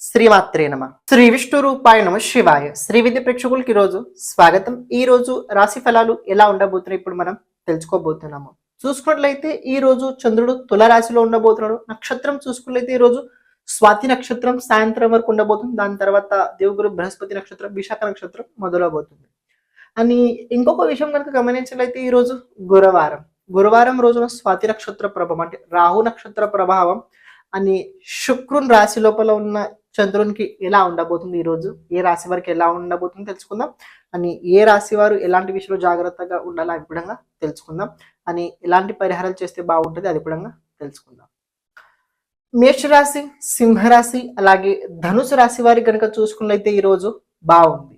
శ్రీమాత్రే నమ. శ్రీ విష్ణు రూపాయ నమ శివాయ. శ్రీ విద్య ప్రేక్షకులకి ఈరోజు స్వాగతం. ఈ రోజు రాశి ఫలాలు ఎలా ఉండబోతున్నాయి ఇప్పుడు మనం తెలుసుకోబోతున్నాము. చూసుకున్నట్లయితే ఈ రోజు చంద్రుడు తుల రాశిలో ఉండబోతున్నాడు. నక్షత్రం చూసుకున్నట్లయితే ఈ రోజు స్వాతి నక్షత్రం సాయంత్రం వరకు ఉండబోతుంది. దాని తర్వాత దేవుగురు బృహస్పతి నక్షత్రం విశాఖ నక్షత్రం మొదలవబోతుంది. అని ఇంకొక విషయం కనుక గమనించినట్లయితే ఈ రోజు గురువారం. గురువారం రోజున స్వాతి నక్షత్ర ప్రభావం అంటే రాహు నక్షత్ర ప్రభావం అని శుక్రుని రాశి లోపల ఉన్న చంద్రునికి ఎలా ఉండబోతుంది ఈ రోజు? ఏ రాశి వారికి ఎలా ఉండబోతుంది తెలుసుకుందాం. అని ఏ రాశి వారు ఎలాంటి విషయంలో జాగ్రత్తగా ఉండాలో అది కూడా తెలుసుకుందాం. అని ఎలాంటి పరిహారాలు చేస్తే బాగుంటుంది అది కూడా తెలుసుకుందాం. మేషరాశి సింహరాశి అలాగే ధనుసు రాశి వారి కనుక చూసుకున్నట్లయితే ఈ రోజు బాగుంది.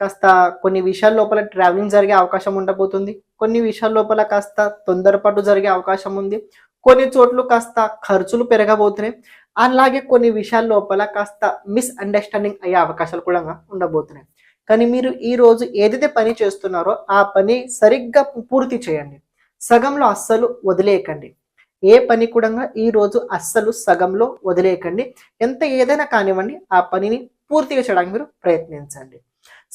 కాస్త కొన్ని విషయాల లోపల ట్రావెలింగ్ జరిగే అవకాశం ఉండబోతుంది. కొన్ని విషయాల లోపల కాస్త తొందరపాటు జరిగే అవకాశం ఉంది. కొన్ని చోట్ల కాస్త ఖర్చులు పెరగబోతున్నాయి. అలాగే కొన్ని విషయాల లోపల కాస్త మిస్అండర్స్టాండింగ్ అయ్యే అవకాశాలు కూడా ఉండబోతున్నాయి. కానీ మీరు ఈ రోజు ఏదైతే పని చేస్తున్నారో ఆ పని సరిగ్గా పూర్తి చేయండి. సగంలో అస్సలు వదిలేయకండి. ఏ పని కూడా ఈ రోజు అస్సలు సగంలో వదిలేయకండి. ఎంత ఏదైనా కానివ్వండి ఆ పనిని పూర్తిగా చేయడానికి మీరు ప్రయత్నించండి.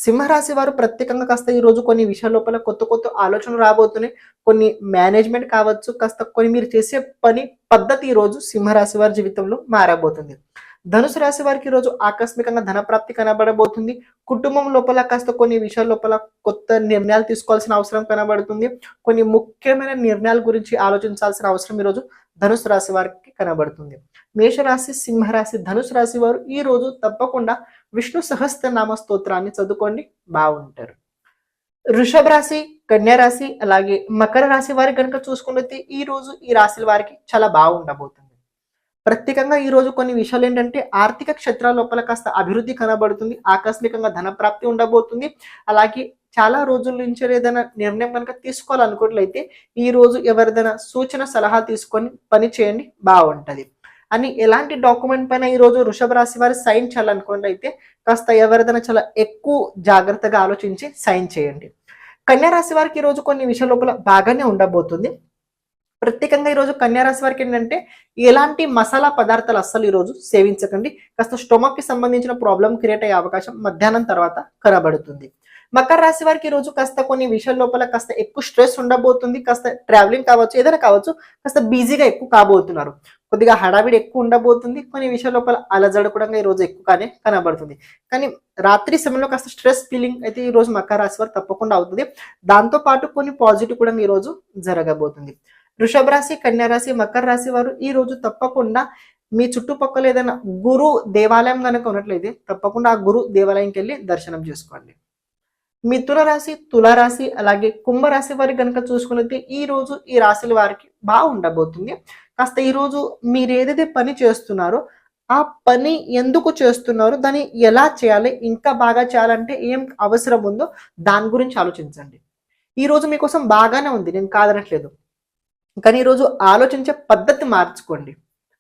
సింహరాశి వారు ప్రత్యేకంగా కాస్త ఈ రోజు కొన్ని విషయాల లోపల కొత్త కొత్త ఆలోచనలు రాబోతున్నాయి. కొన్ని మేనేజ్మెంట్ కావచ్చు కాస్త కొన్ని మీరు చేసే పని పద్ధతి ఈ రోజు సింహరాశి వారి జీవితంలో మారబోతుంది. ధనుసు రాశి వారికి ఈరోజు రోజు ఆకస్మికంగా ధనప్రాప్తి కనబడబోతుంది. కుటుంబం లోపల కాస్త కొన్ని విషయాల లోపల కొత్త నిర్ణయాలు తీసుకోవాల్సిన అవసరం కనబడుతుంది. కొన్ని ముఖ్యమైన నిర్ణయాల గురించి ఆలోచించాల్సిన అవసరం ఈరోజు ధనుసు రాశి వారికి కనబడుతుంది. మేషరాశి సింహరాశి ధనుసు రాశి వారు ఈ రోజు తప్పకుండా విష్ణు సహస్రనామ స్తోత్రాన్ని చదువుకోండి. బాగుంటారు. వృషభ రాశి కన్యారాశి అలాగే మకర రాశి వారి కనుక చూసుకున్నట్లయితే ఈ రోజు ఈ రాశుల వారికి చాలా బాగుండబోతుంది. ప్రత్యేకంగా ఈ రోజు కొన్ని విషయాలు ఏంటంటే ఆర్థిక క్షేత్రాల లోపల కాస్త అభివృద్ధి కనబడుతుంది. ఆకస్మికంగా ధనప్రాప్తి ఉండబోతుంది. అలాగే చాలా రోజుల నుంచి ఏదైనా నిర్ణయం కనుక తీసుకోవాలనుకున్నట్లయితే ఈ రోజు ఎవరిదైనా సూచన సలహా తీసుకొని పని చేయండి. బాగుంటది. అని ఎలాంటి డాక్యుమెంట్ పైన ఈ రోజు వృషభ రాశి వారు సైన్ చేయాలనుకోండి అయితే కాస్త ఎవరిదైనా చాలా ఎక్కువ జాగ్రత్తగా ఆలోచించి సైన్ చేయండి. కన్యా రాశి వారికి ఈ రోజు కొన్ని విషయాల లోపల బాగానే ఉండబోతుంది. ప్రత్యేకంగా ఈరోజు కన్యా రాశి వారికి ఏంటంటే ఎలాంటి మసాలా పదార్థాలు అస్సలు ఈరోజు సేవించకండి. కాస్త స్టొమక్కి సంబంధించిన ప్రాబ్లం క్రియేట్ అయ్యే అవకాశం మధ్యాహ్నం తర్వాత కనబడుతుంది. మకర రాశి వారికి ఈ రోజు కాస్త కొన్ని విషయాల లోపల కాస్త ఎక్కువ స్ట్రెస్ ఉండబోతుంది కాస్త ట్రావెలింగ్ కావచ్చు ఏదైనా కావచ్చు కాస్త బిజీగా ఎక్కువ కాబోతున్నారు. కొద్దిగా హడావిడి ఎక్కువ ఉండబోతుంది కొన్ని విషయాల లోపల అలజడ కూడా ఈ రోజు ఎక్కువగానే కనబడుతుంది. కానీ రాత్రి సమయంలో కాస్త స్ట్రెస్ ఫీలింగ్ అయితే ఈ రోజు మకర రాశి వారు తప్పకుండా అవుతుంది. దాంతో పాటు కొన్ని పాజిటివ్ కూడా ఈ రోజు జరగబోతుంది. వృషభ రాశి కన్యా రాశి మకర రాశి వారు ఈ రోజు తప్పకుండా మీ చుట్టుపక్కల ఏదైనా గురు దేవాలయం కనుక ఉన్నట్లయితే తప్పకుండా ఆ గురు దేవాలయంకి వెళ్ళి దర్శనం చేసుకోండి. మిథున రాశి తులారాశి అలాగే కుంభరాశి వారి కనుక చూసుకున్నట్లయితే ఈ రోజు ఈ రాశుల వారికి బాగుండబోతుంది. కాస్త ఈ రోజు మీరు ఏదైతే పని చేస్తున్నారో ఆ పని ఎందుకు చేస్తున్నారో దాన్ని ఎలా చేయాలి ఇంకా బాగా చేయాలంటే ఏం అవసరం ఉందో దాని గురించి ఆలోచించండి. ఈ రోజు మీకోసం బాగానే ఉంది నేను కాదనట్లేదు. కానీ ఈరోజు ఆలోచించే పద్ధతి మార్చుకోండి.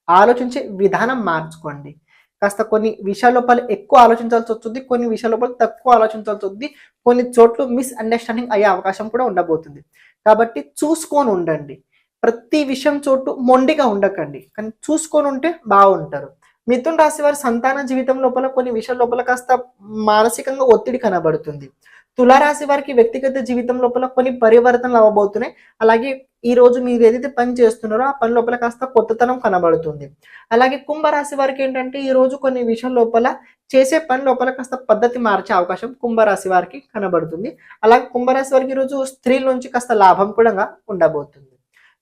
ఆలోచించే విధానం మార్చుకోండి. కాస్త కొన్ని విషయాల లోపల ఎక్కువ ఆలోచించాల్సి వస్తుంది కొన్ని విషయాల లోపల తక్కువ ఆలోచించాల్సి వస్తుంది కొన్ని చోట్ల మిస్ అండర్స్టాండింగ్ అయ్యే అవకాశం కూడా ఉండబోతుంది. కాబట్టి చూసుకొని ఉండండి. ప్రతి విషయం చోటు మొండిగా ఉండకండి. కానీ చూసుకొని ఉంటే బాగుంటారు. మిథున్ రాశి వారి సంతాన జీవితం లోపల కొన్ని విషయాల లోపల కాస్త మానసికంగా ఒత్తిడి కనబడుతుంది. తులారాశి వారికి వ్యక్తిగత జీవితం లోపల కొన్ని పరివర్తనలు అవ్వబోతున్నాయి. అలాగే ఈ రోజు మీరు ఏదైతే పని చేస్తున్నారో ఆ పని లోపల కాస్త కొత్తతనం కనబడుతుంది. అలాగే కుంభరాశి వారికి ఏంటంటే ఈ రోజు కొన్ని విషయం లోపల చేసే పని లోపల కాస్త పద్ధతి మార్చే అవకాశం కుంభరాశి వారికి కనబడుతుంది. అలాగే కుంభరాశి వారికి ఈరోజు స్త్రీల నుంచి కాస్త లాభం కూడా ఉండబోతుంది.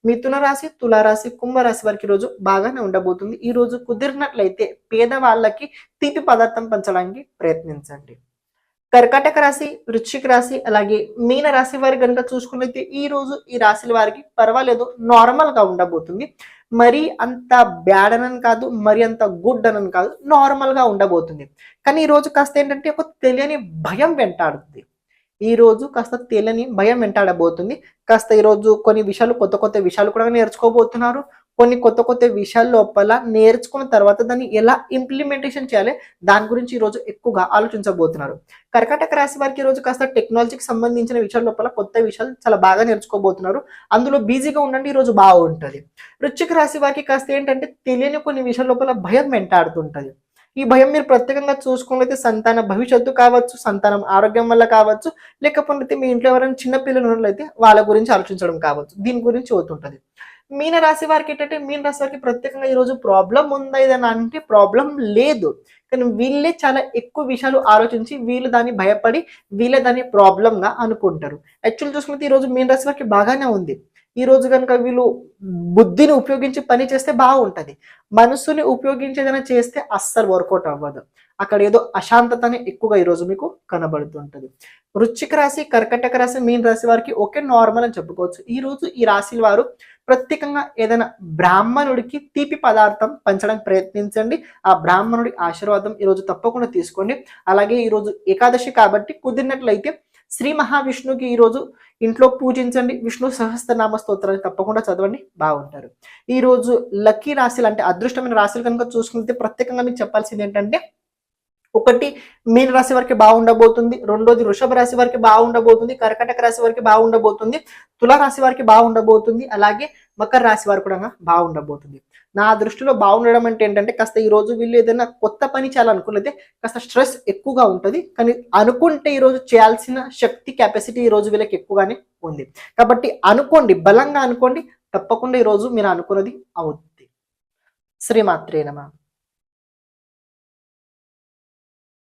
మిథున రాశి తులారాశి కుంభరాశి వారికి రోజు బాగానే ఉండబోతుంది. ఈ రోజు కుదిరినట్లయితే పేదవాళ్ళకి తీపి పదార్థం పంచడానికి ప్రయత్నించండి. కర్కాటక రాశి వృశ్చిక రాశి అలాగే మీన రాశి వారి కనుక చూసుకున్నైతే ఈ రోజు ఈ రాశుల వారికి పర్వాలేదు నార్మల్గా ఉండబోతుంది. మరి అంత బ్యాడ్ అనని కాదు మరి అంత గుడ్ అనని కాదు నార్మల్గా ఉండబోతుంది. కానీ ఈ రోజు కాస్త ఏంటంటే ఒక తెలియని భయం వెంటాడుతుంది. ఈ రోజు కాస్త తెలియని భయం వెంటాడబోతుంది. కాస్త ఈ రోజు కొన్ని విషయాలు కొత్త కొత్త విషయాలు కూడా నేర్చుకోబోతున్నారు. కొన్ని కొత్త కొత్త విషయాల లోపల నేర్చుకున్న తర్వాత దాన్ని ఎలా ఇంప్లిమెంటేషన్ చేయాలి దాని గురించి ఈ రోజు ఎక్కువగా ఆలోచించబోతున్నారు. కర్కాటక రాశి వారికి ఈరోజు రోజు కాస్త టెక్నాలజీకి సంబంధించిన విషయాల లోపల కొత్త విషయాలు చాలా బాగా నేర్చుకోబోతున్నారు. అందులో బిజీగా ఉండండి ఈ రోజు బాగుంటది. వృశ్చిక రాశి వారికి కాస్త ఏంటంటే తెలియని కొన్ని విషయాల లోపల భయం వెంటాడుతుంటది. ఈ భయం మీరు ప్రత్యేకంగా చూసుకున్నట్లయితే సంతాన భవిష్యత్తు కావచ్చు సంతానం ఆరోగ్యం వల్ల కావచ్చు లేకపోతే మీ ఇంట్లో ఎవరైనా చిన్న పిల్లలు ఉన్నట్లయితే వాళ్ళ గురించి ఆలోచించడం కావచ్చు. దీని గురించి అవుతుంటుంది. మీన రాశి వారికి ఏంటంటే మీన రాశి వారికి ప్రత్యేకంగా ఈరోజు ప్రాబ్లం ఉందా ఏదైనా అంటే ప్రాబ్లం లేదు. కానీ వీళ్ళే చాలా ఎక్కువ విషయాలు ఆలోచించి వీళ్ళు దాన్ని భయపడి వీళ్ళే దాన్ని ప్రాబ్లం గా అనుకుంటారు. యాక్చువల్ చూసుకుంటే ఈ రోజు మీన రాశి వారికి బాగానే ఉంది. ఈ రోజు కనుక వీళ్ళు బుద్ధిని ఉపయోగించి పని చేస్తే బాగుంటది. మనసుని ఉపయోగించి ఏదైనా చేస్తే అస్సలు వర్కౌట్ అవ్వదు. అక్కడ ఏదో అశాంతతనే ఎక్కువగా ఈ రోజు మీకు కనబడుతుంటది. వృశ్చిక రాశి కర్కటక రాశి మీన రాశి వారికి ఒకే నార్మల్ అని చెప్పుకోవచ్చు. ఈ రోజు ఈ రాశి వారు ప్రత్యేకంగా ఏదైనా బ్రాహ్మణుడికి తీపి పదార్థం పంచడానికి ప్రయత్నించండి. ఆ బ్రాహ్మణుడి ఆశీర్వాదం ఈ రోజు తప్పకుండా తీసుకోండి. అలాగే ఈరోజు ఏకాదశి కాబట్టి కుదిరినట్లయితే శ్రీ మహావిష్ణుకి ఈరోజు ఇంట్లో పూజించండి. విష్ణు సహస్రనామ స్తోత్రాన్ని తప్పకుండా చదవండి. బాగుంటారు. ఈరోజు లక్కీ రాశులు అంటే అదృష్టమైన రాశులు కనుక చూసుకుంటే ప్రత్యేకంగా మీకు చెప్పాల్సింది ఏంటంటే ఒకటి మీన రాశి వారికి బాగుండబోతుంది రెండోది వృషభ రాశి వారికి బాగుండబోతుంది కర్కటక రాశి వారికి బాగుండబోతుంది తుల రాశి వారికి బాగుండబోతుంది అలాగే మకర రాశి వారికి కూడా బాగుండబోతుంది. నా దృష్టిలో బాగుండడం అంటే ఏంటంటే కాస్త ఈ రోజు వీళ్ళు ఏదైనా కొత్త పని చేయాలనుకున్నదే కాస్త స్ట్రెస్ ఎక్కువగా ఉంటుంది కానీ అనుకుంటే ఈ రోజు చేయాల్సిన శక్తి కెపాసిటీ ఈ రోజు వీళ్ళకి ఎక్కువగానే ఉంది. కాబట్టి అనుకోండి బలంగా అనుకోండి తప్పకుండా ఈ రోజు మీరు అనుకున్నది అవుతుంది శ్రీమాత్రే నమ.